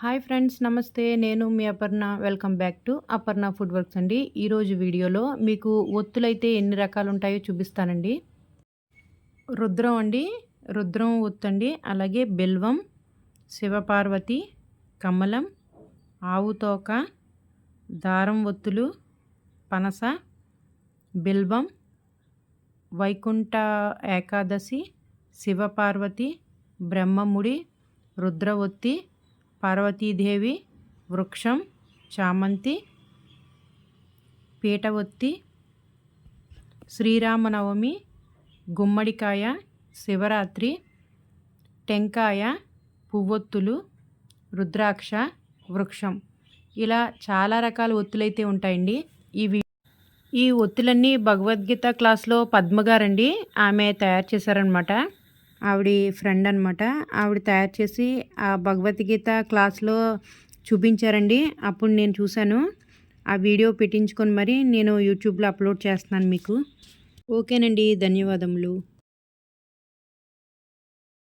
Hi friends నమస్తే. నేను మీ Aparna. Welcome back to Aparna food works అండి. ఈరోజు వీడియోలో మీకు ఒత్తులైతే ఎన్ని రకాలు ఉంటాయో చూపిస్తానండి. రుద్రం అండి రుద్రం ఒత్తు అండి అలాగే బెల్వం శివపార్వతి కమలం ఆవు తోక దారం ఒత్తులు పనస బిల్వం వైకుంఠ ఏకాదశి శివపార్వతి బ్రహ్మముడి రుద్ర ఒత్తి పార్వతీదేవి వృక్షం చామంతి పీటవొత్తి శ్రీరామనవమి గుమ్మడికాయ శివరాత్రి టెంకాయ పువ్వొత్తులు రుద్రాక్ష వృక్షం. ఇలా చాలా రకాల ఒత్తులైతే ఉంటాయండి. ఇవి ఈ ఒత్తులన్నీ భగవద్గీత క్లాస్లో పద్మగారండి. ఆమె తయారు చేశారనమాట ఆవిడ ఫ్రెండ్ అనమాట ఆవిడ తయారు చేసి ఆ భగవద్గీత క్లాస్లో చూపించారండి. అప్పుడు నేను చూశాను. ఆ వీడియో పెట్టించుకొని మరి నేను యూట్యూబ్లో అప్లోడ్ చేస్తున్నాను మీకు. ఓకేనండి. ధన్యవాదములు.